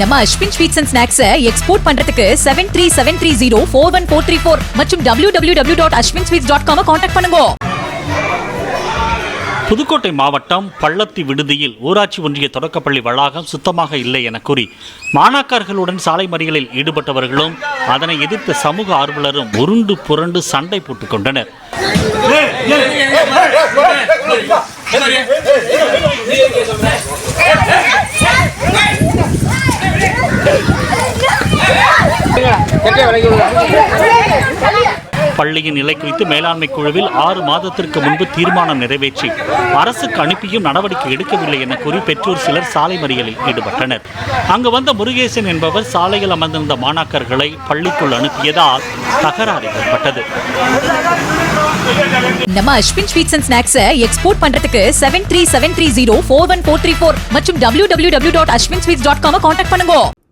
நம்ம Aswin sweets and snacks export பண்றதுக்கு seven three seven three zero four one four three four மற்றும் W W W dot Aswin sweets dot com contact பண்ணுங்க புதுக்கோட்டை மாவட்டம் பள்ளத்தி விடுதியில் ஊராட்சி ஒன்றிய தொடக்கப்பள்ளி வளாகம் சுத்தமாக இல்லை என கூறி மாணாக்கர்களுடன் சாலை மறியலில் ஈடுபட்டவர்களும் அதனை எதிர்த்த சமூக ஆர்வலரும் உருண்டு புரண்டு சண்டை போட்டுக் கொண்டனர் பள்ளியின் நிலை குறித்து மேலாண்மை குழுவில் ஆறு மாதத்திற்கு முன்பு தீர்மானம் நிறைவேற்றி அரசுக்கு அனுப்பியும் நடவடிக்கை எடுக்கவில்லை என கூறி பெற்றோர் சிலர் சாலை மறியலில் ஈடுபட்டனர். அங்கு வந்த முருகேசன் என்பவர் சாலையில் அமர்ந்திருந்த மாணாக்கர்களை பள்ளிக்குள் அனுப்பியதால் தகராறு ஏற்பட்டது. நம்ம Aswin sweets and snacks export பண்றதுக்கு seven three seven three zero four one four three four மற்றும் W W W dot Aswin sweets dot com contact பண்ணுங்க.